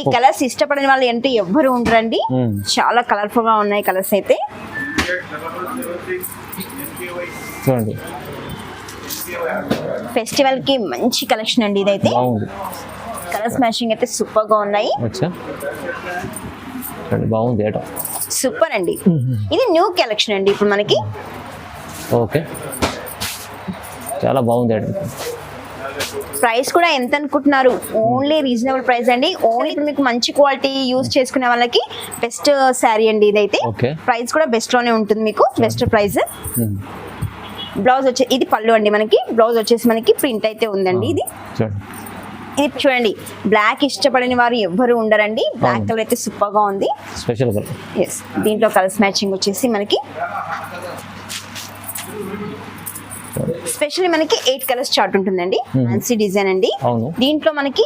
ఈ కలర్స్ ఇష్టపడిన వాళ్ళు ఏంటి ఎవ్వరు ఉండరండి. చాలా కలర్ఫుల్గా ఉన్నాయి కలర్స్ అయితే. చూడండి. ఫెస్టివల్కి మంచి కలెక్షన్ అండి ఇదైతే. కలర్స్ మ్యాచింగ్ అయితే సూపర్గా ఉన్నాయి. బాగుంది సూపర్ అండి. ఇది న్యూ కలెక్షన్ అండి ఇప్పుడు మనకి. ఓకే. చాలా బాగుంది ప్రైస్ కూడా ఎంత అనుకుంటున్నారు? ఓన్లీ రీజనబుల్ ప్రైస్ అండి. ఓన్లీ మీకు మంచి క్వాలిటీ యూజ్ చేసుకునే వాళ్ళకి బెస్ట్ శారీ అండి ఇదైతే. ప్రైస్ కూడా బెస్ట్లోనే ఉంటుంది మీకు. Best price. బ్లౌజ్ వచ్చే ఇది పళ్ళు అండి మనకి. బ్లౌజ్ వచ్చేసి మనకి ప్రింట్ అయితే ఉందండి ఇది. చూడండి ఇది చూడండి. బ్లాక్ ఇష్టపడని వారు ఎవ్వరు ఉండరండి. బ్లాక్. కలర్ అయితే సూపర్గా ఉంది. స్పెషల్ దీంట్లో కలర్స్ మ్యాచింగ్ వచ్చేసి మనకి స్పెషల్లీ మనకి ఎయిట్ కలర్స్ చార్ట్ ఉంటుందండి. ఫ్యాన్సీ డిజైన్ అండి. అవును. దీంట్లో మనకి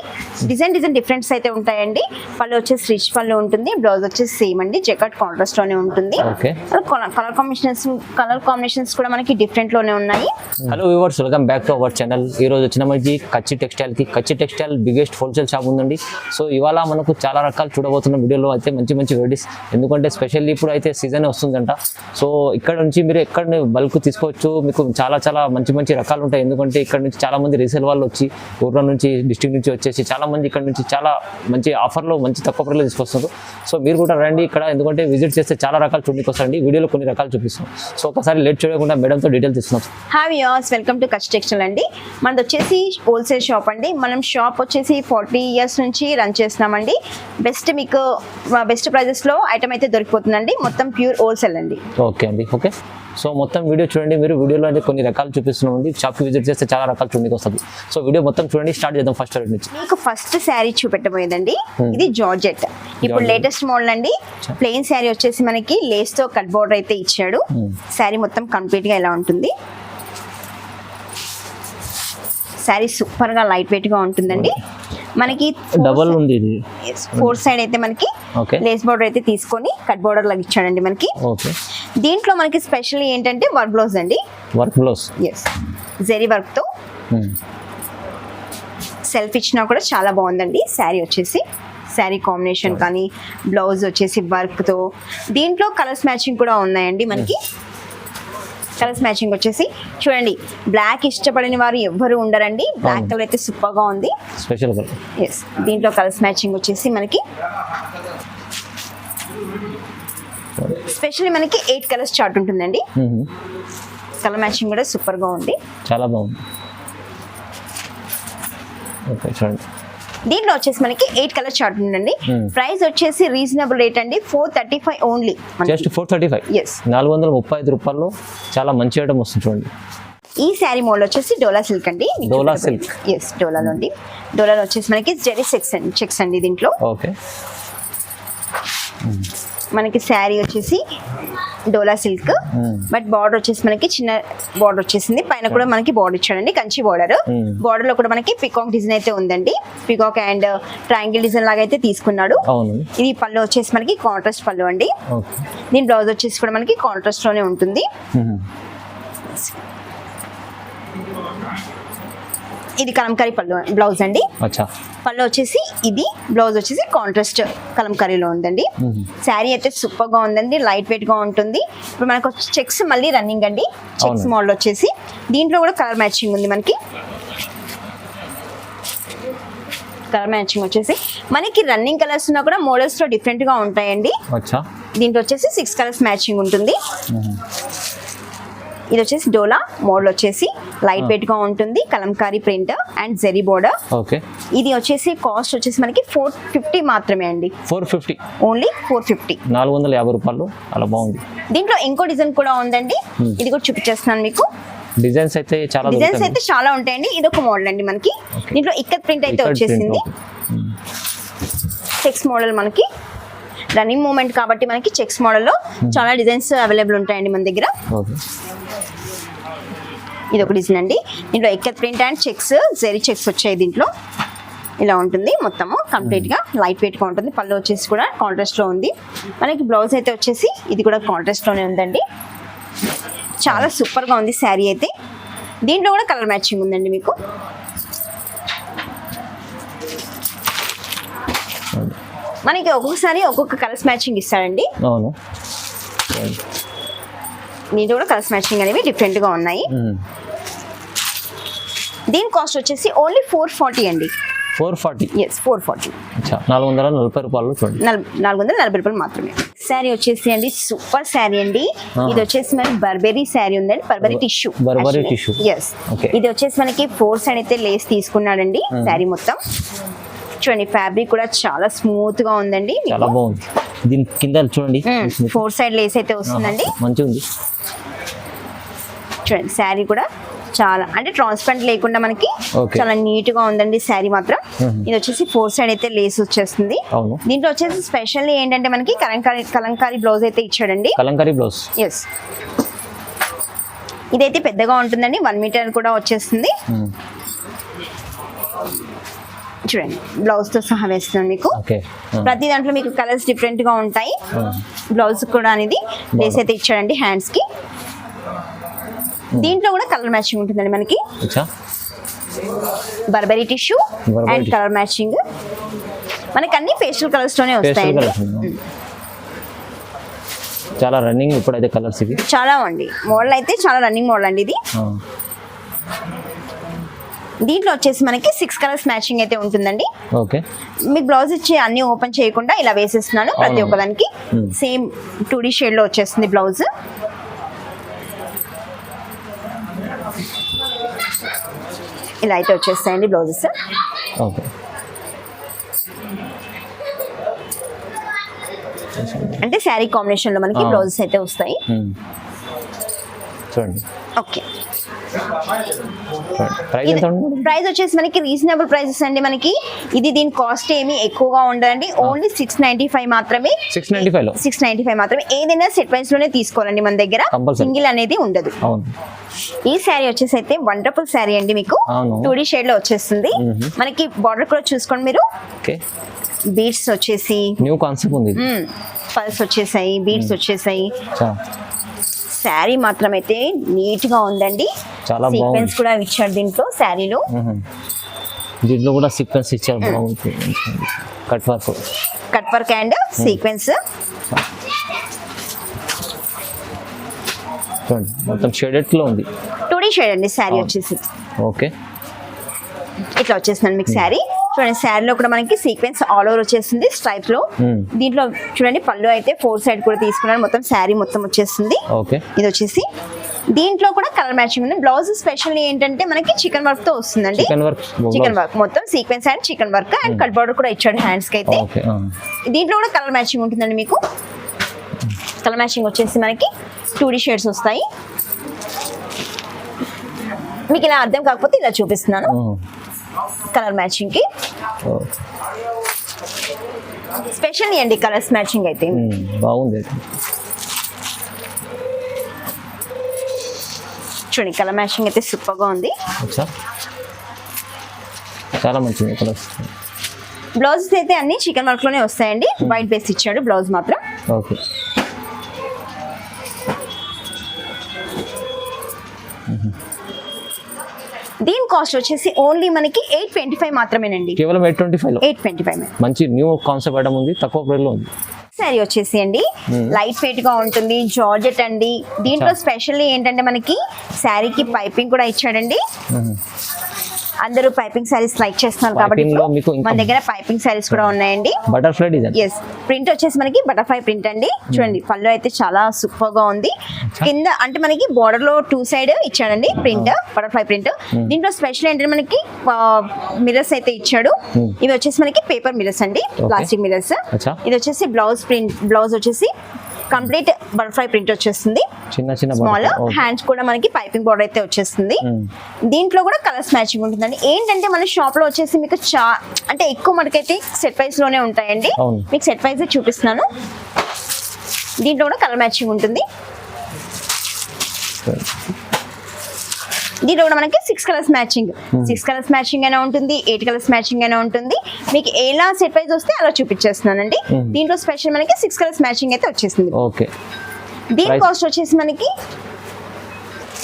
డిజైన్ డిజైన్ డిఫరెంట్స్ అయితే ఉంటాయండి. పళ్ళు వచ్చేసి రిచ్ పళ్ళు ఉంటుంది. బ్లౌజ్ వచ్చేసి సేమ్ అండి. జెకెట్ కాంట్రాస్ట్లోనే ఉంటుంది. కలర్ కాంబినేషన్స్ కలర్ కాంబినేషన్స్ కూడా మనకి డిఫరెంట్లోనే ఉన్నాయి. Hello viewers welcome back to our channel ఈ రోజు వచ్చిన మనకి Kutchi టెక్స్టైల్కి Kutchi textile biggest wholesale shop ఉందండి. సో ఇవాళ మనకు చాలా రకాలు చూడబోతున్న వీడియోలో. అయితే మంచి మంచి వెరైటీస్ ఎందుకంటే స్పెషల్లీ ఇప్పుడు అయితే సీజన్ వస్తుందంట. సో ఇక్కడ నుంచి మీరు ఎక్కడ బల్క్ తీసుకోవచ్చు. మీకు చాలా చాలా మంచి మంచి రకాలు ఉంటాయి. ఎందుకంటే ఇక్కడ నుంచి చాలా మంది రీసేల్ వాళ్ళు వచ్చి ఊర్ల నుంచి డిస్ట్రిక్ట్ నుంచి వచ్చేసి చాలా మంది ఇక్కడ నుంచి చాలా మంచి ఆఫర్లో మంచి తక్కువ ప్రైస్లో తీసుకొస్తున్నారు. సో మీరు కూడా రండి ఇక్కడ. ఎందుకంటే విజిట్ చేస్తే చాలా రకాలు చూడడానికి వస్తారండి. వీడియోలో కొన్ని రకాలు చూపిస్తాం. సో ఒకసారి లేట్ చేయకుండా మేడంతో డీటెయిల్ తీసుకున్నాం హావ్ యూర్స్ వెల్కమ్ టు కచ్ టెక్స్టైల్ అండి. మనది వచ్చేసి హోల్సేల్ షాప్ అండి. మనం షాప్ వచ్చేసి ఫార్టీ ఇయర్స్ నుంచి రన్ చేస్తున్నామండి. బెస్ట్ మీకు బెస్ట్ ప్రైజెస్లో ఐటమ్ అయితే దొరికిపోతుందండి. మొత్తం ప్యూర్ హోల్సేల్ అండి. ఓకే అండి. ఓకే సో మొత్తం వీడియో చూడండి. మీరు వీడియోలో అయితే కొన్ని రకాలు చూపిస్తున్నామండి షాప్కి విజిట్ చేస్తే చాలా రకాలు చూడడానికి వస్తుంది. సో వీడియో మొత్తం చూడండి. స్టార్ట్ చేద్దాం ఫస్ట్ రేట్ నుంచి. మీకు ఫస్ట్ శారీ చూపెట్టబోయేదండి. ఇది జార్జెట్ ఇప్పుడు. లేటెస్ట్ మోడల్ అండి. ప్లెయిన్ శారీ వచ్చేసి మనకి లేస్తో కట్ బోర్డర్ అయితే ఇచ్చాడు. Hmm. శారీ మొత్తం కంప్లీట్గా ఇలా ఉంటుంది. శారీ సూపర్గా లైట్ వెయిట్గా ఉంటుందండి. మనకి డబల్ ఉంది ఇది. ఫోర్ సైడ్ అయితే మనకి లేస్ బోర్డర్ అయితే తీసుకొని కట్ బోర్డర్ లాగా ఇచ్చాడండి మనకి. ఓకే దీంట్లో మనకి స్పెషల్ ఏంటంటే వర్క్ బ్లౌజ్ అండి. వర్క్ బ్లౌజ్ ఎస్ జెరీ వర్క్తో సెల్ఫ్ ఇచ్చినా కూడా చాలా బాగుందండి. శారీ వచ్చేసి. శారీ కాంబినేషన్ కానీ బ్లౌజ్ వచ్చేసి వర్క్తో దీంట్లో కలర్స్ మ్యాచింగ్ కూడా ఉన్నాయండి మనకి. కలర్స్ మ్యాచింగ్ వచ్చేసి చూడండి బ్లాక్ ఇష్టపడని వారు ఎవ్వరు ఉండరండి. బ్లాక్. కలర్ అయితే సూపర్గా ఉంది. స్పెషల్ ఎస్ దీంట్లో కలర్స్ మ్యాచింగ్ వచ్చేసి మనకి. స్పెషల్లీ మనకి ఎయిట్ కలర్స్ చార్ట్ ఉంటుందండి. కలర్ మ్యాచింగ్ కూడా సూపర్గా ఉంది. చాలా బాగుంది. ఓకే చూడండి దీంట్లో వచ్చేసి మనకి ఎయిట్ కలర్ చార్ట్ ఉందండి. ప్రైస్ వచ్చేసి రీజనబుల్ రేట్ అండి. Four thirty five only just four thirty five yes నాలుగు వందల ముప్పై ఐదు రూపాయల్లో చాలా మంచి ఐటమ్ వస్తుంది చూడండి. ఈ శారీ మోడల్ వచ్చేసి డోలా సిల్క్ అండి. డోలా silk. ఎస్ డోలాలో అండి డోలాలో వచ్చేసి మనకి జెరీ సెక్స్ అండి చెక్స్ అండి దీంట్లో. ఓకే మనకి శారీ వచ్చేసి Dola silk. Hmm. But border వచ్చేసి మనకి చిన్న బార్డర్ వచ్చేసింది. పైన కూడా మనకి బార్డర్ ఇచ్చాడండి కంచి బార్డర్. Hmm. బార్డర్లో కూడా మనకి పికాక్ డిజైన్ అయితే ఉందండి. పికాక్ అండ్ ట్రయాంగిల్ డిజైన్ లాగా అయితే తీసుకున్నాడు. ఇది పళ్ళు వచ్చేసి మనకి కాంట్రాస్ట్ పళ్ళు అండి. దీని బ్లౌజ్ వచ్చేసి కూడా మనకి కాంట్రాస్ట్లోనే ఉంటుంది. ఇది కలంకారీ పళ్ళు బ్లౌజ్ అండి. పళ్ళు వచ్చేసి ఇది బ్లౌజ్ వచ్చేసి కాంట్రాస్ట్ కలంకారీలో ఉందండి. శారీ అయితే సూపర్గా ఉందండి లైట్ వెయిట్గా ఉంటుంది. ఇప్పుడు మనకు చెక్స్ మళ్ళీ రన్నింగ్ అండి. చెక్స్. మోడల్ వచ్చేసి. దీంట్లో కూడా కలర్ మ్యాచింగ్ ఉంది మనకి. కలర్ మ్యాచింగ్ వచ్చేసి. మనకి రన్నింగ్ కలర్స్ ఉన్నా కూడా మోడల్స్లో డిఫరెంట్గా ఉంటాయండి. దీంట్లో వచ్చేసి సిక్స్ కలర్స్ మ్యాచింగ్ ఉంటుంది. ఇది వచ్చేసి డోలా. మోడల్ వచ్చేసి లైట్ వెయిట్గా ఉంటుంది. Kalamkari print and zari border okay. ఇది వచ్చేసి కాస్ట్ వచ్చేసి మనకి ఫోర్ ఫిఫ్టీ మాత్రమే అండి. Four fifty only four fifty నాలుగు వందల యాభై రూపాయలు. అలా బాగుంది. దీంట్లో ఇంకో డిజైన్ కూడా ఉందండి. ఇది కూడా చూపించేస్తున్నాను మీకు. డిజైన్స్ అయితే చాలా డిజైన్స్. అయితే చాలా ఉంటాయండి. ఇది ఒక మోడల్ అండి మనకి. దీంట్లో ఇక్కత్ ప్రింట్ అయితే ఇక్కడ వచ్చేసింది. చెక్స్ మోడల్ మనకి. రన్నింగ్ మూమెంట్ కాబట్టి మనకి చెక్స్ మోడల్లో చాలా డిజైన్స్ అవైలబుల్ ఉంటాయండి మన దగ్గర. ఇది ఒక డిజైన్ అండి దీంట్లో Ikkat print and checks zari checks వచ్చాయి దీంట్లో. ఇలా ఉంటుంది మొత్తము కంప్లీట్గా. లైట్ వెయిట్గా ఉంటుంది. పళ్ళు వచ్చేసి కూడా కాంట్రాస్ట్లో ఉంది. మనకి బ్లౌజ్ అయితే వచ్చేసి ఇది కూడా కాంట్రాస్ట్లోనే ఉందండి. చాలా సూపర్గా ఉంది శారీ అయితే. దీంట్లో కూడా కలర్ మ్యాచింగ్ ఉందండి మీకు. మనకి ఒక్కొక్కసారి ఒక్కొక్క కలర్స్ మ్యాచింగ్ ఇస్తాడండి అవును. దీంట్లో కూడా కలర్స్ మ్యాచింగ్ అనేవి డిఫరెంట్గా ఉన్నాయి. దీని కాస్ట్ వచ్చేసి ఓన్లీ ఫోర్ ఫార్టీ అండి. Four forty yes four forty నాలుగు వందల నలభై రూపాయలు చూడండి. నాలుగు వందల నలభై రూపాయలు మాత్రమే. శారీ వచ్చేసి అండి సూపర్ శారీ అండి. ఇది వచ్చేసి మనకి బర్బెరీ శారీ ఉందండి Burberry tissue Burberry tissue. Yes. ఇది వచ్చేసి మనకి ఫోర్ సైడ్ అయితే లేస్ తీసుకున్నాడండి శారీ మొత్తం. చూడండి ఫ్యాబ్రిక్ కూడా చాలా స్మూత్గా ఉందండి. చాలా బాగుంది. దీని కింద చూడండి. ఫోర్ సైడ్ లేస్ అయితే వస్తుందండి. మంచిగా ఉంది. చూడండి శారీ కూడా చాలా అంటే ట్రాన్స్పరెంట్ లేకుండా మనకి. చాలా నీట్గా ఉందండి శారీ మాత్రం. ఇది వచ్చేసి ఫోర్ సైడ్ అయితే లేస్ వచ్చేస్తుంది. దీంట్లో వచ్చేసి స్పెషల్ ఏంటంటే మనకి కలంకారీ కలంకారీ బ్లౌజ్ అయితే ఇచ్చాడండి. కలంకారీ బ్లౌజ్. ఎస్ ఇదైతే పెద్దగా ఉంటుందండి వన్ మీటర్ కూడా వచ్చేస్తుంది. చూడండి బ్లౌజ్తో సహా వేస్తున్నాను మీకు. ప్రతి దాంట్లో మీకు కలర్స్ డిఫరెంట్గా ఉంటాయి. బ్లౌజ్ కూడా అనేది లేస్ అయితే ఇచ్చాడండి హ్యాండ్స్కి. దీంట్లో కూడా కలర్ మ్యాచింగ్ ఉంటుందండి మనకి. Burberry tissue and. Colour matching మనకి అన్ని పేస్టల్ కలర్స్ తోనే వస్తాయండి. చాలా రన్నింగ్ ఇప్పుడైతే కలర్స్ ఇవి. చాలా అండి. మోడల్ అయితే చాలా రన్నింగ్ మోడల్ అండి ఇది. దీంట్లో వచ్చేసి మనకి సిక్స్ కలర్స్ మ్యాచింగ్ అయితే ఉంటుందండి. ఓకే. మీకు బ్లౌజ్ ఇచ్చి అన్ని ఓపెన్ చేయకుండా ఇలా వేసేస్తున్నాను. ప్రతి. ఒక్కదానికి. సేమ్ టూ డి షేడ్లో వచ్చేస్తుంది బ్లౌజ్. ఇలా అయితే వచ్చేస్తాయండి బ్లౌజెస్. ఓకే. అంటే శారీ కాంబినేషన్లో మనకి. బ్లౌజెస్ అయితే వస్తాయి. చూడండి. ఓకే. ప్రైస్ వచ్చేసి మనకి రీజనబుల్ ప్రైసెస్ అండి మనకి. ఇది దీని కాస్ట్ ఏమి ఎక్కువగా ఉండదండి. ఓన్లీ సిక్స్ నైన్టీ ఫైవ్ మాత్రమే. సిక్స్ నైంటీ ఫైవ్లో సిక్స్ నైన్టీ ఫైవ్ మాత్రమే. ఏదైనా సెట్ ప్రైస్లోనే తీసుకోవాలండి మన దగ్గర. సింగిల్ అనేది ఉండదు. ఈ శారీ వచ్చేసి అయితే వండర్ఫుల్ శారీ అండి మీకు. అవును. టూ షేడ్లో వచ్చేస్తుంది. మనకి బార్డర్ కూడా చూసుకోండి మీరు. బీడ్స్ వచ్చేసి. న్యూ కాన్సెప్ట్ ఉంది. పల్స్ వచ్చేసాయి. బీడ్స్ వచ్చేసాయి. శారీ మాత్రం అయితే నీట్గా ఉందండి. చాలా సీక్వెన్స్. కూడా ఇచ్చాడు దీంట్లో శారీలో. దీంట్లో కూడా సీక్వెన్స్ ఇచ్చారు. బాగుంది. Cut work cut work and sequence మొత్తం షేడెడ్లో ఉంది. టూ షేడ్ అండి శారీ. వచ్చేసి. ఓకే. ఇట్లా వచ్చేసిందండి మీకు శారీ. చూడండి శారీలో కూడా మనకి సీక్వెన్స్ ఆల్ ఓవర్ వచ్చేస్తుంది స్ట్రైప్లో. మ్మ్. దీంట్లో చూడండి పళ్ళు అయితే ఫోర్ సైడ్ కూడా తీసుకున్నాను మొత్తం శారీ మొత్తం వచ్చేస్తుంది. ఇది వచ్చేసి. దీంట్లో కూడా కలర్ మ్యాచింగ్ ఉంది. బ్లౌజ్ స్పెషల్ ఏంటంటే మనకి చికెన్ వర్క్తో వస్తుందండి. చికెన్ వర్క్ చికెన్ వర్క్ మొత్తం sequence and chikan work and cut border కూడా ఇచ్చాడు హ్యాండ్స్కి అయితే. ఓకే దీంట్లో కూడా కలర్ మ్యాచింగ్ ఉంటుందండి మీకు. కలర్ మ్యాచింగ్ వచ్చేసి మనకి టూ డి షేడ్స్ వస్తాయి. మీకు ఇలా అర్థం కాకపోతే ఇలా చూపిస్తున్నాను. కలర్ మ్యాచింగ్కి. స్పెషల్ అండి కలర్స్ మ్యాచింగ్ అయితే. బాగుంది. చూడండి కలర్ మ్యాచింగ్ అయితే సూపర్గా ఉంది. చాలా మంచిది కలర్స్ బ్లౌజెస్ అయితే అన్ని చికెన్ వర్క్లోనే వస్తాయండి. వైట్ బేస్ ఇచ్చాడు బ్లౌజ్ మాత్రం. ఓకే. దీని కాస్ట్ వచ్చేసి ఓన్లీ మనకి ఎయిట్ ట్వంటీ ఫైవ్ మాత్రమేనండి. కేవలం ఎయిట్ ట్వంటీ ఫైవ్లో ఎయిట్ ట్వంటీ ఫైవ్ మంచి న్యూ కాన్సెప్ట్ ఐటమ్ ఉంది తక్కువ ప్రైస్లో ఉంది. శారీ వచ్చేసి అండి లైట్ వెయిట్గా ఉంటుంది జార్జెట్ అండి. దీంట్లో చా. స్పెషల్ ఏంటంటే మనకి శారీకి పైపింగ్ కూడా ఇచ్చాడండి. అందరూ పైపింగ్ శారీస్ లైక్ చేస్తున్నారు కాబట్టి మన దగ్గర పైపింగ్ శారీస్ కూడా ఉన్నాయండి. బటర్ఫ్లై డిజైన్ ఎస్ ప్రింట్ వచ్చేసి మనకి బటర్ఫ్లై ప్రింట్ అండి. చూడండి పళ్ళు అయితే చాలా సూపర్గా ఉంది కింద అంటే మనకి బోర్డర్లో టూ సైడ్ ఇచ్చాడండి ప్రింట్ బటర్ఫ్లై ప్రింట్ దీంట్లో స్పెషల్ ఏంటంటే మనకి మిరర్స్ అయితే ఇచ్చాడు. Hmm. ఇవి వచ్చేసి మనకి పేపర్ మిరర్స్ అండి ప్లాస్టిక్ మిరర్స్ ఇది వచ్చేసి బ్లౌజ్ ప్రింట్ బ్లౌజ్ వచ్చేసి కంప్లీట్ బటర్ఫ్లై ప్రింట్ వచ్చేస్తుంది. చిన్న చిన్న స్మాల్. హ్యాండ్స్ కూడా మనకి పైపింగ్ బోర్డర్ అయితే వచ్చేస్తుంది. దీంట్లో కూడా కలర్స్ మ్యాచింగ్ ఉంటుందండి. ఏంటంటే మన షాప్లో వచ్చేసి మీకు చా అంటే ఎక్కువ మనకైతే సెట్ ప్రైస్లోనే ఉంటాయండి. మీకు సెట్ ప్రైస్ చూపిస్తున్నాను. దీంట్లో కూడా కలర్ మ్యాచింగ్ ఉంటుంది. దీంట్లో కూడా మనకి six colours matching six colours matching అయినా ఉంటుంది ఎయిట్ కలర్స్ మ్యాచింగ్ అయినా ఉంటుంది మీకు ఎలా సెట్ ప్రైస్ వస్తే అలా చూపించేస్తున్నానండి Hmm. దీంట్లో స్పెషల్ మనకి సిక్స్ కలర్స్ మ్యాచింగ్ అయితే వచ్చేసింది ఓకే దీని? కాస్ట్ వచ్చేసి మనకి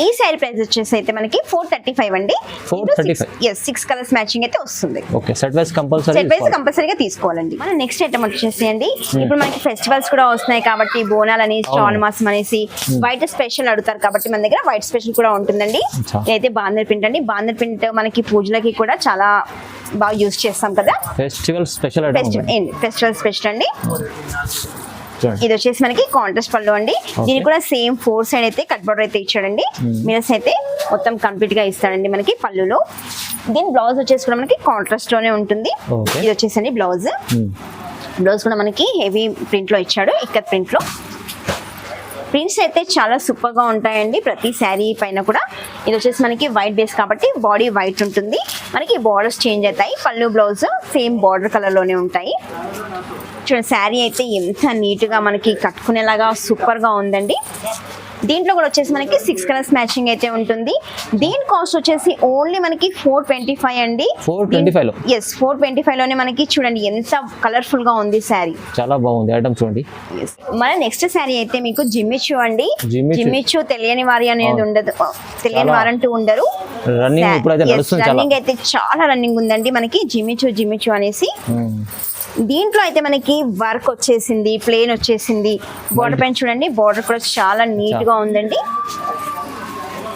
ఈ శారీ ప్రైస్ వచ్చేసి అయితే మనకి ఫోర్ థర్టీ ఫైవ్ అండి 435. ఎస్ సిక్స్ కలర్స్ మ్యాచింగ్ అయితే వస్తుంది. Okay set wise compulsory set wise కంపల్సరీగా తీసుకోవాలండి. మన నెక్స్ట్ ఐటమ్ వచ్చేసి అండి Hmm. ఇప్పుడు మనకి ఫెస్టివల్స్ కూడా వస్తున్నాయి కాబట్టి బోనాలని స్టాల్ మాసం అనేసి Hmm. వైట్ స్పెషల్ అడుగుతారు కాబట్టి మన దగ్గర వైట్ స్పెషల్ కూడా ఉంటుందండి. ఇదైతే బాందర్ ప్రింట్ అండి. బాందర్ ప్రింట్ మనకి పూజలకి కూడా చాలా బాగా యూజ్ చేస్తాం కదా. Festival special item festival festival special అండి. చూడండి ఇది వచ్చేసి మనకి కాంట్రాస్ట్ పళ్ళు అండి. దీనికి కూడా సేమ్ ఫోర్ సైడ్ అయితే కట్ బార్డర్ అయితే ఇచ్చాడండి. మిరర్స్ అయితే మొత్తం కంప్లీట్గా ఇస్తాడండి మనకి పళ్ళులో. దీని బ్లౌజ్ వచ్చేసి కూడా మనకి కాంట్రాస్ట్లోనే ఉంటుంది. ఇది వచ్చేసండి బ్లౌజ్ Hmm. బ్లౌజ్ కూడా మనకి హెవీ ప్రింట్లో ఇచ్చాడు ఇక్కత్ ప్రింట్లో. ప్రింట్స్ అయితే చాలా సూపర్గా ఉంటాయండి ప్రతి శారీ పైన కూడా. ఇది వచ్చేసి మనకి వైట్ బేస్ కాబట్టి బాడీ వైట్ ఉంటుంది. మనకి బార్డర్స్ చేంజ్ అవుతాయి. పళ్ళు బ్లౌజ్ సేమ్ బార్డర్ కలర్లోనే ఉంటాయి. చూడండి శారీ అయితే ఎంత నీట్గా మనకి కట్టుకునేలాగా సూపర్గా ఉందండి. దీంట్లో కూడా వచ్చేసి మనకి సిక్స్ కలర్స్ మ్యాచింగ్ అయితే ఉంటుంది. దీని కాస్ట్ వచ్చేసి ఓన్లీ మనకి ఫోర్ ట్వంటీ ఫైవ్ అండి. 425 లో? ఎస్ ఫోర్ ట్వంటీ ఫైవ్లోనే మనకి చూడండి ఎంత కలర్ఫుల్గా ఉంది శారీ. చాలా బాగుంది ఐటమ్ చూడండి. మన నెక్స్ట్ శారీ అయితే మీకు జిమ్మిచు అండి. జిమ్మిచూ. జిమ్మిచు తెలియని వారి అనేది. ఉండదు. తెలియని వారంటూ ఉండరు. రన్నింగ్ అయితే చాలా రన్నింగ్ ఉందండి మనకి జిమ్మిచు జిమ్మిచు అనేసి. దీంట్లో అయితే మనకి వర్క్ వచ్చేసింది ప్లేన్ వచ్చేసింది. బార్డర్ పైన చూడండి బార్డర్ కూడా చాలా నీట్గా ఉందండి.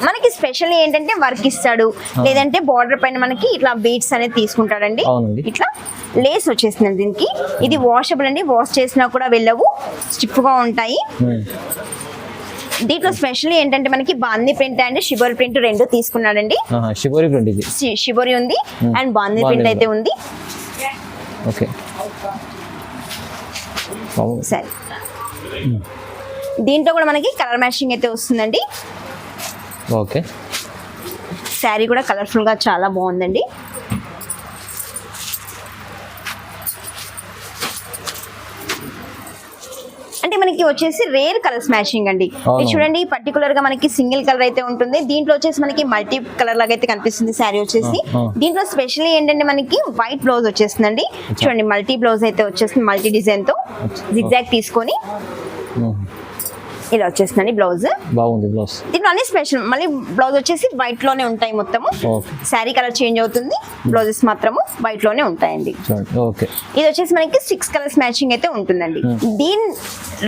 మనకి స్పెషల్ ఏంటంటే వర్క్ ఇస్తాడు. లేదంటే బార్డర్ పైన మనకి ఇట్లా బీట్స్ అనేది తీసుకుంటాడండి. ఇట్లా లేస్ వచ్చేసింది దీనికి. ఇది వాషబుల్ అండి వాష్ చేసినా కూడా వెళ్ళవు స్టిఫ్గా ఉంటాయి. Hmm. దీంట్లో స్పెషల్ ఏంటంటే మనకి bandhi print and shibori print రెండు తీసుకున్నాడండి. షిబోరి ప్రింట్ షిబోరి ఉంది అండ్ బాందీ బాందీ ప్రింట్ అయితే ఉంది. ఓకే. సరే. దీంట్లో కూడా మనకి కలర్ మ్యాచింగ్ అయితే వస్తుందండి. ఓకే. శారీ కూడా కలర్ఫుల్గా చాలా బాగుందండి. అంటే మనకి వచ్చేసి రేర్ కలర్స్ మ్యాచింగ్ అండి. ఇది చూడండి పర్టికులర్గా మనకి సింగిల్ కలర్ అయితే ఉంటుంది. దీంట్లో వచ్చేసి మనకి మల్టీ కలర్ లాగా అయితే కనిపిస్తుంది శారీ వచ్చేసి. దీంట్లో స్పెషల్లీ ఏంటంటే మనకి వైట్ బ్లౌజ్ వచ్చేస్తుందండి. చూడండి మల్టీ బ్లౌజ్ అయితే వచ్చేస్తుంది మల్టీ డిజైన్తో జిగ్జాగ్ తీసుకొని. ఇలా వచ్చేస్తుందండి బ్లౌజ్ బాగుంది బ్లౌజ్ దీంట్లో అన్ని స్పెషల్ మళ్ళీ బ్లౌజ్ వచ్చేసి వైట్లోనే ఉంటాయి మొత్తము. శారీ కలర్ చేంజ్ అవుతుంది. బ్లౌజెస్ మాత్రము వైట్లోనే ఉంటాయండి. ఇది వచ్చేసి మనకి సిక్స్ కలర్స్ మ్యాచింగ్ అయితే ఉంటుందండి. దీని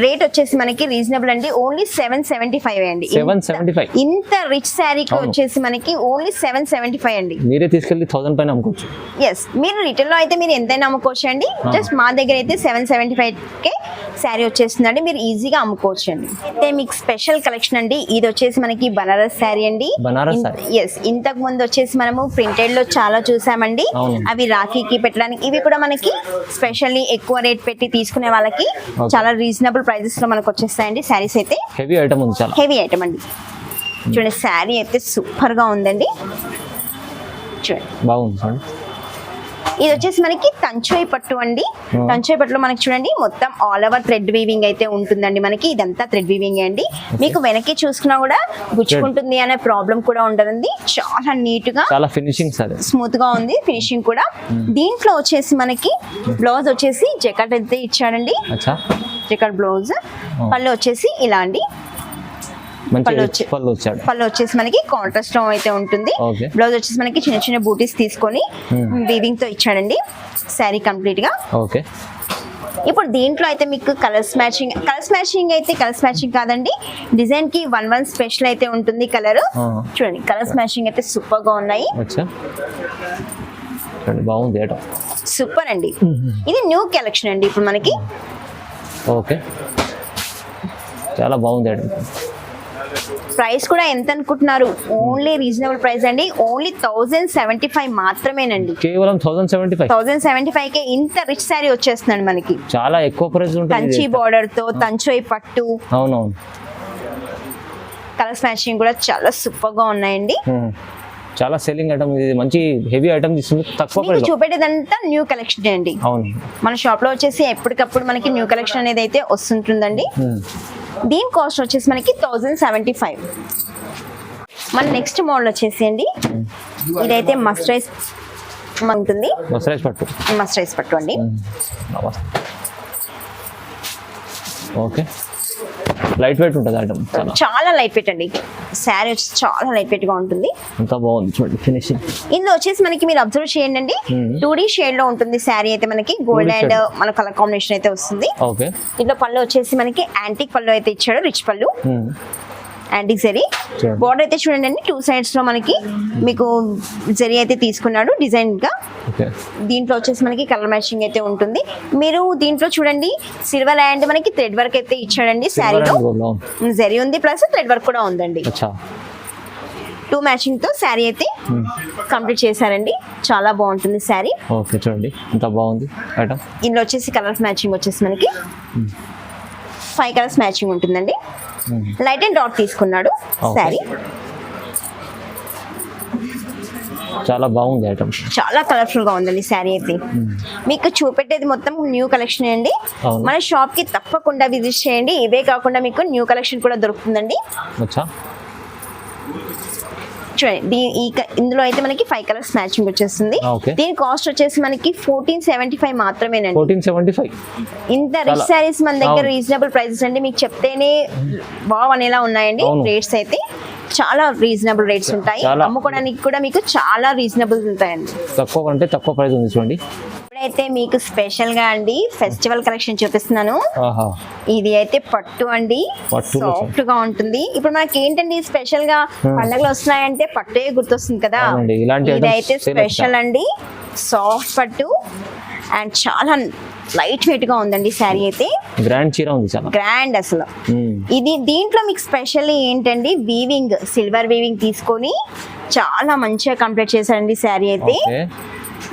రేట్ వచ్చేసి మనకి రీజనబుల్ అండి. ఓన్లీ సెవెన్ సెవెంటీ ఫైవ్ అండి. ఇంత- 775. ఇంత రిచ్ శారీకి. వచ్చేసి మనకి ఓన్లీ సెవెన్ సెవెంటీ ఫైవ్ అండి. మీరే తీసుకెళ్ళి థౌసండ్ పైన అమ్ముకోవచ్చు. ఎస్ మీరు రిటైల్లో అయితే మీరు ఎంతైనా అమ్ముకోవచ్చు అండి. జస్ట్ మా దగ్గర అయితే సెవెన్ సెవెంటీ ఫైవ్ కే శారీ వచ్చేస్తుందండి మీరు ఈజీగా అమ్ముకోవచ్చు అండి. అయితే మీకు స్పెషల్ కలెక్షన్ అండి. ఇది వచ్చేసి మనకి బనారస్ శారీ అండి. బనారస్. ఎస్ ఇంతకు ముందు వచ్చేసి మనము ప్రింటెడ్లో చాలా చూసామండి. అవి రాఖీకి పెట్టడానికి. ఇవి కూడా మనకి స్పెషల్లీ ఎక్కువ రేట్ పెట్టి తీసుకునే వాళ్ళకి. చాలా రీజనబుల్ ప్రైజెస్లో మనకు వచ్చేస్తాయండి శారీస్ అయితే. హెవీ ఐటమ్ ఉంది చాలా. హెవీ ఐటమ్ అండి. చూడండి శారీ అయితే సూపర్గా ఉందండి. చూడండి. బాగుంది ఇది వచ్చేసి మనకి తంచోయి పట్టు అండి. తంచోయి పట్టులో మనకి చూడండి మొత్తం ఆల్ ఓవర్ థ్రెడ్ వీవింగ్ అయితే ఉంటుందండి మనకి. ఇదంతా థ్రెడ్ వీవింగ్ అండి. మీకు వెనక్కి చూసుకున్నా కూడా గుచ్చుకుంటుంది అనే ప్రాబ్లం కూడా ఉండదండి. చాలా నీట్గా చాలా ఫినిషింగ్స్ అదే. స్మూత్గా ఉంది ఫినిషింగ్ కూడా. దీంట్లో వచ్చేసి మనకి బ్లౌజ్ వచ్చేసి జకెట్ అయితే ఇచ్చాడండి. జకెట్ బ్లౌజ్ పళ్ళు వచ్చేసి ఇలా అండి. మంచి పళ్ళు పళ్ళు వచ్చాడు. పళ్ళు వచ్చేసి మనకి కాంట్రాస్ట్లో అయితే ఉంటుంది. బ్లౌజ్ వచ్చేసి మనకి చిన్న చిన్న బూటీస్ తీసుకొని వీవింగ్తో ఇచ్చాడండి. శారీ కంప్లీట్గా. ఓకే. ఇప్పుడు దీంట్లో అయితే మీకు కలర్స్ మ్యాచింగ్ కలర్స్ మ్యాచింగ్ అయితే కలర్స్ మ్యాచింగ్ కాదండి. డిజైన్కి వన్ వన్ స్పెషల్ అయితే ఉంటుంది కలర్. చూడండి కలర్స్ మ్యాచింగ్ అయితే సూపర్గా ఉన్నాయి. బాగుంది సూపర్ అండి. ఇది న్యూ కలెక్షన్ అండి ఇప్పుడు మనకి. ఓకే. చాలా బాగుంది ప్రైస్ కూడా ఎంత అనుకుంటున్నారు? ఓన్లీ రీజనబుల్ ప్రైస్ అండి. ఓన్లీ థౌజండ్ సెవెంటీ ఫైవ్ మాత్రమేనండి. కేవలం thousand seventy five. Thousand seventy five కే ఇంత రిచ్ శారీ వచ్చేస్తుందండి మనకి. చాలా ఎక్కువ ప్రైస్ ఉంటుంది కంచి. బార్డర్తో తంచోయి పట్టు. అవునవును. కలర్స్ మ్యాచింగ్ కూడా చాలా సూపర్గా ఉన్నాయండి. చాలా సెల్లింగ్ ఐటమ్ ఇది. మంచి హెవీ ఐటమ్ తీసుకుంది తక్కువ ప్రైస్ చూపెట్టేదంతా న్యూ కలెక్షన్ అండి. అవును. మన షాప్లో వచ్చేసి ఎప్పటికప్పుడు మనకి న్యూ కలెక్షన్ అనేది అయితే వస్తుంటుందండి. దీని కాస్ట్ వచ్చేసి మనకి థౌజండ్ సెవెంటీ ఫైవ్. మన నెక్స్ట్ మోడల్ వచ్చేసి అండి ఇదైతే మస్టరైజ్ ఉంటుంది. మసరాజ్ పట్టు. మస్టరైజ్ పట్టు అండి. ఓకే. లైట్ వెయిట్ ఉంటుంది ఐటమ్ చాలా. లైట్ వెయిట్ అండి. శారీ వచ్చి చాలా లైట్ వెయిట్గా ఉంటుంది. అంతా బాగుంది చూడండి ఫినిషింగ్ ఇందులో వచ్చేసి మనకి మీరు అబ్జర్వ్ చేయండి అండి. టూ డీ షేడ్లో ఉంటుంది శారీ అయితే మనకి గోల్డ్ 2D అండ్ shade. మన కలర్ కాంబినేషన్ అయితే వస్తుంది. ఓకే ఇంట్లో పళ్ళు వచ్చేసి మనకి యాంటిక్ పళ్ళు అయితే ఇచ్చాడు రిచ్ పళ్ళు. యాంటిక్ జరీ చూడండి. బోర్డర్ అయితే చూడండి అండి టూ సైడ్స్లో మనకి మీకు జరీ అయితే తీసుకున్నాడు డిజైన్గా. దీంట్లో వచ్చేసి మనకి కలర్ మ్యాచింగ్ అయితే ఉంటుంది. మీరు దీంట్లో చూడండి సిల్వర్ అండ్ మనకి థ్రెడ్ వర్క్ అయితే ఇచ్చాడండి శారీలో జరీ ఉంది ప్లస్ థ్రెడ్ వర్క్ కూడా ఉందండి. టూ మ్యాచింగ్తో శారీ అయితే కంప్లీట్ చేశారండి. చాలా బాగుంటుంది శారీ ఓకే చూడండి బాగుంది ఇందులో వచ్చేసి కలర్స్ మ్యాచింగ్ వచ్చేసి మనకి ఫైవ్ కలర్స్ మ్యాచింగ్ ఉంటుందండి. లైట్ అండ్ డాట్ తీసుకున్నాడు. శారీ చాలా బాగుంది ఐటమ్ చాలా కలర్ఫుల్గా ఉందండి శారీ అయితే. మీకు చూపెట్టేది మొత్తం న్యూ కలెక్షన్ అండి. మన షాప్కి తప్పకుండా విజిట్ చేయండి. ఇవే కాకుండా మీకు న్యూ కలెక్షన్ కూడా దొరుకుతుందండి. చూడండి ఇందులో అయితే మనకి ఫైవ్ కలర్స్ మ్యాచింగ్ వచ్చేస్తుంది. దీని కాస్ట్ వచ్చేసి మనకి ఫోర్టీన్ సెవెంటీ ఫైవ్ మాత్రమేనండి. ఫోర్టీన్ సెవెంటీ ఫైవ్ ఇంత రిచ్ శారీస్ మన దగ్గర. రీజనబుల్ ప్రైసెస్ అండి. మీకు చెప్తేనే బావ్ అనేలా ఉన్నాయండి. రేట్స్ అయితే. చాలా రీజనబుల్ రేట్స్ ఉంటాయి. అమ్ముకోవడానికి కూడా మీకు చాలా రీజనబుల్ ఉంటాయండి. తక్కువ కంటే తక్కువ ప్రైస్ ఉంది చూడండి. ఇప్పుడైతే మీకు స్పెషల్గా అండి ఫెస్టివల్ కలెక్షన్ చూపిస్తున్నాను. ఇది అయితే పట్టు అండి. సాఫ్ట్గా ఉంటుంది. ఇప్పుడు మనకి ఏంటండి స్పెషల్గా పండగలు వస్తున్నాయంటే పట్టే గుర్తొస్తుంది కదా. అవునండి, ఇలాంటి ఇది items అయితే sale స్పెషల్ అండి. సాఫ్ట్ పట్టు. అండ్ చాలా లైట్ వెయిట్గా ఉందండి శారీ అయితే. గ్రాండ్ చీర ఉంది చాలా. గ్రాండ్ అసలు. మ్మ్. ఇది దీంట్లో మీకు స్పెషల్ ఏంటండి? వీవింగ్ సిల్వర్ వీవింగ్ తీసుకొని చాలా మంచిగా కంప్లీట్ చేశారండి శారీ అయితే.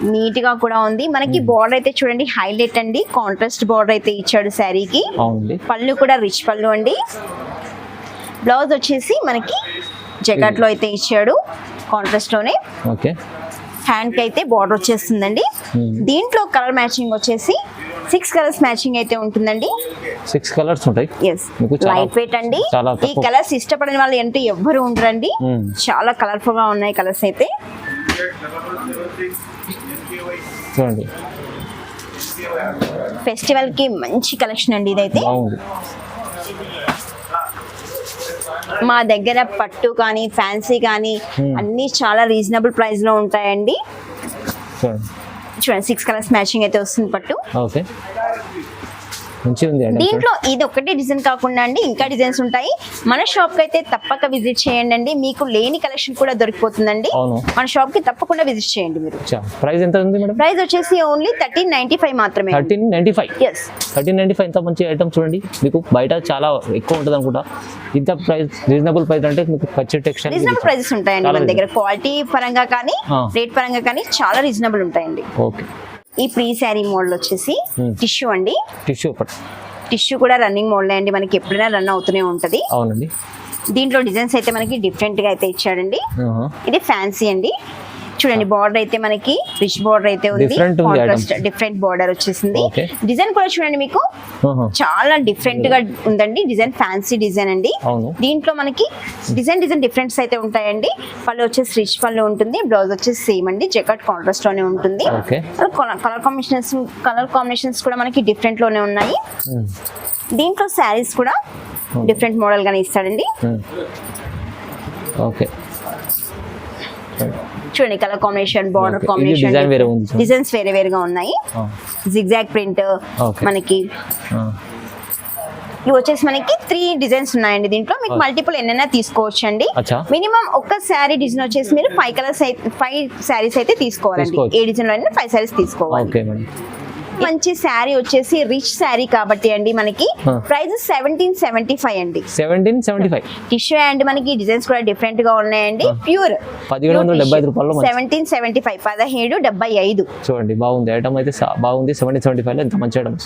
నీట్గా కూడా ఉంది. మనకి బార్డర్ అయితే చూడండి హైలైట్ అండి. కాంట్రాస్ట్ బార్డర్ అయితే ఇచ్చాడు శారీకి. పళ్ళు కూడా రిచ్ పళ్ళు అండి. బ్లౌజ్ వచ్చేసి మనకి జకాట్లో అయితే ఇచ్చాడు కాంట్రాస్ట్లోనే. ఓకే. హ్యాండ్కి అయితే బార్డర్ వచ్చేస్తుందండి. దీంట్లో కలర్ మ్యాచింగ్ వచ్చేసి సిక్స్ కలర్స్ మ్యాచింగ్ అయితే ఉంటుందండి. సిక్స్ కలర్స్ ఉంటాయి. లైట్ వెయిట్ అండి. ఈ. కలర్స్ ఇష్టపడని వాళ్ళు అంటే ఎవ్వరు ఉండరండి. చాలా కలర్ఫుల్గా ఉన్నాయి కలర్స్ అయితే. చూడండి. ఫెస్టివల్కి మంచి కలెక్షన్ అండి ఇదైతే. బాగుంది. మా దగ్గర పట్టు కానీ ఫ్యాన్సీ కానీ. అన్ని చాలా రీజనబుల్ ప్రైస్లో ఉంటాయండి. చూడండి చూడండి సిక్స్ కలర్స్ మ్యాచింగ్ అయితే వస్తుంది పట్టు. ఓకే. మంచిగా ఉంది అండి దీంట్లో ఇది ఒకటే డిజైన్ కాకుండా అండి ఇంకా డిజైన్స్ ఉంటాయి. మన షాప్కి అయితే తప్పక విజిట్ చేయండి అండి. మీకు లేని కలెక్షన్ కూడా దొరికిపోతుందండి. మన షాప్కి తప్పకుండా విజిట్ చేయండి మీరు. ప్రైస్ ఎంత ఉంది మేడం? ప్రైస్ వచ్చేసి ఓన్లీ థర్టీన్ నైన్టీ ఫైవ్ మాత్రమే. Thirteen ninety five? Thirteen ninety five ఇంత మంచి ఐటమ్ చూడండి. మీకు బయట చాలా ఎక్కువ ఉంటుంది అనుకుంటా. ఇంత ప్రైస్ రీజనబుల్ ప్రైస్ అంటే మీకు కచ్చి టెక్స్టైల్ రీజనబుల్ ప్రైజెస్ ఉంటాయండి మన దగ్గర. క్వాలిటీ పరంగా కానీ. రేట్ పరంగా కానీ చాలా రీజనబుల్ ఉంటాయండి. ఓకే. ఈ ప్రీ శారీ మోడల్ వచ్చేసి Hmm. టిష్యూ అండి. టిష్యూ టిష్యూ కూడా రన్నింగ్ మోడల్ అండి. మనకి ఎప్పుడైనా రన్ అవుతూనే ఉంటది. అవునండి. దీంట్లో డిజైన్స్ అయితే మనకి డిఫరెంట్గా అయితే ఇచ్చాడండి. ఇది ఫ్యాన్సీ అండి. చూడండి బార్డర్ అయితే మనకి రిచ్ బార్డర్ అయితే ఉంది. కాంట్రాస్ట్. డిఫరెంట్ బార్డర్ వచ్చేసింది. డిజైన్ కూడా చూడండి మీకు. చాలా డిఫరెంట్గా ఉందండి. డిజైన్ ఫ్యాన్సీ డిజైన్ అండి. దీంట్లో మనకి డిజైన్ డిజైన్ డిఫరెంట్స్ అయితే ఉంటాయండి. పళ్ళు వచ్చేసి రిచ్ పళ్ళు ఉంటుంది. బ్లౌజ్ వచ్చేసి సేమ్ అండి. జెకట్ కాంట్రాస్ట్లోనే ఉంటుంది. కలర్ కాంబినేషన్స్ కలర్ కాంబినేషన్స్ కూడా మనకి డిఫరెంట్లోనే ఉన్నాయి. మ్మ్. దీంట్లో శారీస్ కూడా డిఫరెంట్ మోడల్ గానే ఇస్తాడండి. ఓకే చూడండి colour combination border combination. Designs వేరే వేరేగా ఉన్నాయి. Zigzag print Okay. మనకి. ఇవి వచ్చేసి మనకి త్రీ డిజైన్స్ ఉన్నాయండి దీంట్లో మీకు. మల్టిపుల్ ఎన్నైనా తీసుకోవచ్చు అండి. మినిమం ఒక్క శారీ డిజైన్ వచ్చేసి మీరు ఫైవ్ కలర్స్ ఫైవ్ శారీస్ అయితే తీసుకోవాలండి. ఏ డిజైన్లో అయినా ఫైవ్ శారీస్ తీసుకోవాలి మంచి శారీ వచ్చేసి రిచ్ శారీ కాబట్టి అండి మనకి. ప్రైస్ సెవెంటీన్ సెవెంటీ ఫైవ్ అండి. Seventeen seventy five tissue and మనకి డిజైన్స్ కూడా డిఫరెంట్గా ఉన్నాయండి. ప్యూర్ పదిహేడు వందల డెబ్బై ఐదు రూపాయల్లో మంచి సెవెంటీన్ సెవెంటీ ఫైవ్ పదిహేడు డెబ్బై ఐదు. చూడండి బాగుంది. ఐటమ్ అయితే బాగుంది. సెవెంటీ సెవెంటీ ఫైవ్లో ఇంత మంచి ఐటమ్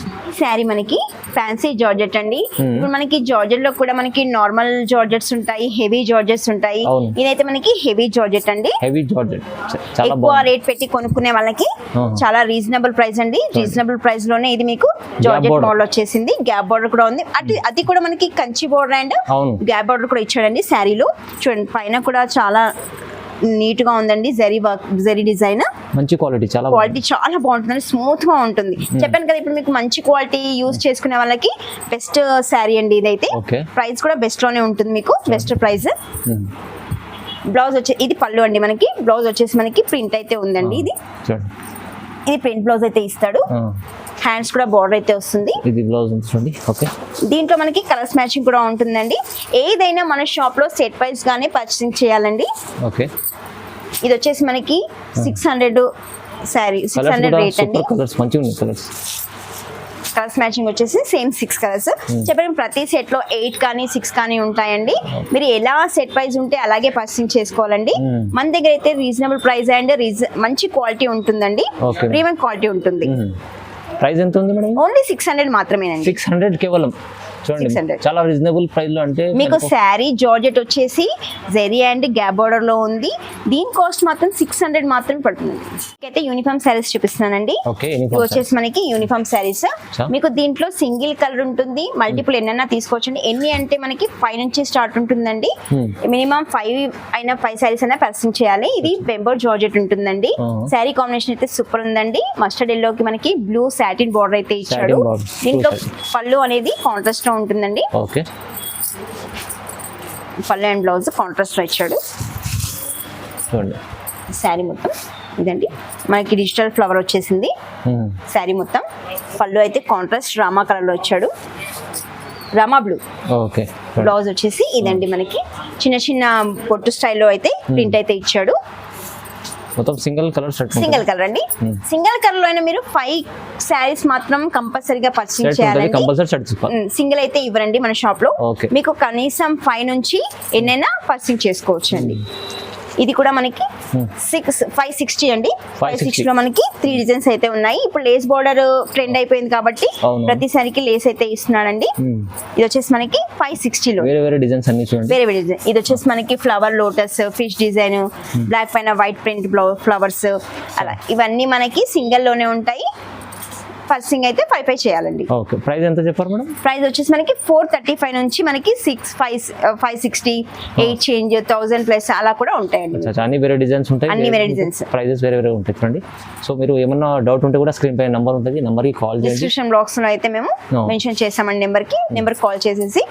శారీ మనకి ఫ్యాన్సీ జార్జెట్ అండి. ఇప్పుడు మనకి జార్జెట్లో కూడా మనకి నార్మల్ జార్జెట్స్ ఉంటాయి హెవీ జార్జెట్స్ ఉంటాయి. ఇదైతే మనకి హెవీ జార్జెట్ అండి. Heavy georgette. చాలా ఎక్కువ రేట్ పెట్టి కొనుక్కునే వాళ్ళకి. చాలా రీజనబుల్ ప్రైస్ అండి. రీజనబుల్ ప్రైస్లోనే ఇది మీకు జార్జెట్. మోడల్ వచ్చేసింది. గ్యాప్ బార్డర్ కూడా ఉంది. అటు అది కూడా మనకి Kanchi border and gap border కూడా ఇచ్చాడండి శారీలో. చూడండి పైన కూడా చాలా నీట్గా ఉందండి. జరీ వర్క్ జరీ డిజైన్ మంచి క్వాలిటీ చాలా క్వాలిటీ చాలా బాగుంటుంది. స్మూత్గా ఉంటుంది చెప్పాను కదా ఇప్పుడు మీకు మంచి క్వాలిటీ యూస్ చేసుకునే వాళ్ళకి బెస్ట్ శారీ అండి ఇదైతే. ప్రైస్ కూడా బెస్ట్లోనే ఉంటుంది మీకు. Best price. బ్లౌజ్ వచ్చే ఇది పళ్ళు అండి మనకి. బ్లౌజ్ వచ్చేసి మనకి ప్రింట్ అయితే ఉందండి ఇది. చూడండి. ఇది ప్రింట్ బ్లౌజ్ అయితే ఇస్తాడు. హ్యాండ్స్ కూడా బార్డర్ అయితే వస్తుంది. ఇది బ్లౌజ్ చూడండి? ఓకే. దీంట్లో మనకి కలర్స్ మ్యాచింగ్ కూడా ఉంటుందండి. ఏదైనా మన షాప్లో సెట్ వైజ్ గానే పర్చేసింగ్ చేయాలండి. ఓకే. ఇది వచ్చేసి మనకి six hundred sari six hundred rate అండి. కలర్స్ మంచిగా ఉన్నాయి కలర్స్ కలర్స్ మ్యాచింగ్ వచ్చేసి సేమ్ సిక్స్ కలర్స్. చెప్పండి ప్రతి సెట్లో ఎయిట్ కానీ సిక్స్ కానీ ఉంటాయండి. మీరు ఎలా సెట్ వైజ్ ఉంటే అలాగే పర్చేసింగ్ చేసుకోవాలండి. Hmm. మన దగ్గర అయితే రీజనబుల్ ప్రైస్ అండ్ మంచి క్వాలిటీ ఉంటుందండి. ప్రీమియం క్వాలిటీ ఉంటుంది. ప్రైస్ ఎంత ఉంది మేడం ఓన్లీ సిక్స్ హండ్రెడ్ మాత్రమేనండి. సిక్స్ హండ్రెడ్ కేవలం. చూడండి. 600. చాలా రీజనబుల్ ప్రైస్లో అంటే మీకు శారీ జార్జెట్ వచ్చేసి జెరీ అండ్ గ్యాప్ బార్డర్లో ఉంది. దీని కాస్ట్ మాత్రం సిక్స్ హండ్రెడ్ మాత్రమే పడుతుంది. అయితే యూనిఫామ్ శారీస్ చూపిస్తున్నానండి. ఇవి వచ్చేసి మనకి యూనిఫామ్ శారీస్. మీకు దీంట్లో సింగిల్ కలర్ ఉంటుంది. మల్టిపుల్ ఎన్నైనా తీసుకోవచ్చండి. ఎన్ని అంటే మనకి ఫైవ్ నుంచి స్టార్ట్ ఉంటుందండి. Hmm. మినిమం ఫైవ్ అయినా ఫైవ్ శారీస్ అయినా పర్సన్ చేయాలి. ఇది బెంబర్ జార్జెట్ ఉంటుందండి. శారీ కాంబినేషన్ అయితే సూపర్ ఉందండి. మస్టర్డ్ ఎల్లోకి మనకి బ్లూ సాటిన్ బార్డర్ అయితే ఇచ్చాడు. దీంట్లో. పళ్ళు అనేది కాంట్రాస్ట్లో ఉంటుందండి ఓకే. పళ్ళు అండ్ బ్లౌజ్ కాంట్రాస్ట్ ఇచ్చాడు శారీ మొత్తం. ఇదండి. మనకి డిజిటల్ ఫ్లవర్ వచ్చేసింది. శారీ మొత్తం. పళ్ళు అయితే కాంట్రాస్ట్ రామా కలర్లో వచ్చాడు. రామా బ్లూ. ఓకే. బ్లౌజ్ వచ్చేసి ఇదండి మనకి. చిన్న చిన్న పొట్టు స్టైల్లో అయితే ప్రింట్ అయితే ఇచ్చాడు. మొత్తం single colour set single colour అండి. Hmm. సింగిల్ కలర్లో అయినా మీరు ఫైవ్ శారీస్ మాత్రం కంపల్సరీగా ఉంటుంది. చేయాలండి. తీసుకోవాలి సింగిల్ అయితే ఇవ్వరండి మన షాప్లో. మీకు కనీసం ఫైవ్ నుంచి ఎన్నైనా పర్చేసింగ్ చేసుకోవచ్చు అండి ఇది కూడా మనకి సిక్స్ ఫైవ్ సిక్స్టీ అండి. ఫైవ్ 560. సిక్స్టీ లో మనకి త్రీ డిజైన్స్ అయితే ఉన్నాయి. ఇప్పుడు లేస్ బార్డర్ ట్రెండ్ అయిపోయింది కాబట్టి. ప్రతిసారికి లేస్ అయితే ఇస్తున్నాడండి ఉమ్. ఇది వచ్చేసి మనకి ఫైవ్ సిక్స్టీలో వేరే వేరే డిజైన్స్ అన్ని చూడండి. వేరే వేరే డిజైన్ ఇది వచ్చేసి మనకి flower lotus fish design black పైన వైట్ ప్రింట్ ఫ్లవర్స్ అలా. ఇవన్నీ మనకి సింగిల్లోనే ఉంటాయి. పర్సింగ్ అయితే ఫైవ్ ఫైవ్ చేయాలండి. ఓకే. ప్రైస్ ఎంత చెప్పారు మేడం? ప్రైస్ వచ్చేసి మనకి ఫోర్ థర్టీ ఫైవ్ నుంచి మనకి six five five sixty eight change thousand plus అలా కూడా ఉంటాయండి. అన్ని వేరే డిజైన్స్ ఉంటాయి. అన్ని వేరే designs. ప్రైజెస్ వేరే వేరే ఉంటాయి చూడండి. సో మీరు ఏమన్నా డౌట్ ఉంటే కూడా స్క్రీన్ పై నెంబర్ ఉంటుంది. నెంబర్కి కాల్ చేయండి. డిస్క్రిప్షన్ బాక్స్లో అయితే మేము. మెన్షన్ చేసామండి నెంబర్కి. నెంబర్ కాల్ చేసేసి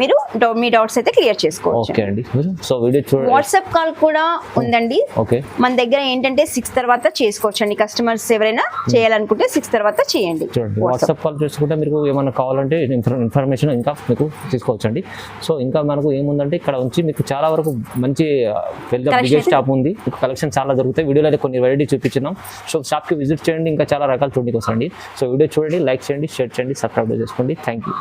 మీరు మీ డౌట్స్ అయితే క్లియర్ చేసుకోవచ్చు. ఓకే అండి. సో వీడియో చూడండి వాట్సాప్ కాల్ కూడా ఉందండి. ఓకే మన దగ్గర ఏంటంటే సిక్స్ తర్వాత చేసుకోవచ్చు అండి కస్టమర్స్ ఎవరైనా చేయాలనుకుంటే సిక్స్ తర్వాత చేయండి. చూడండి వాట్సాప్ కాల్ చేసుకుంటే మీకు ఏమైనా కావాలంటే ఇన్ఫర్- ఇన్ఫర్మేషన్ ఇంకా మీకు తీసుకోవచ్చండి. సో ఇంకా మనకు ఏముందంటే ఇక్కడ ఉంచి మీకు చాలా వరకు మంచి పెద్ద బిగ్గెస్ట్ షాప్ ఉంది. మీకు కలెక్షన్ చాలా దొరుకుతాయి. వీడియోలో అయితే కొన్ని వెరైటీ చూపించినాం. సో షాప్కి విజిట్ చేయండి. ఇంకా చాలా రకాలు చూడండి వస్తాయండి సో వీడియో చూడండి లైక్ చేయండి షేర్ చేయండి సబ్స్క్రైబ్ చేసుకోండి. Thank you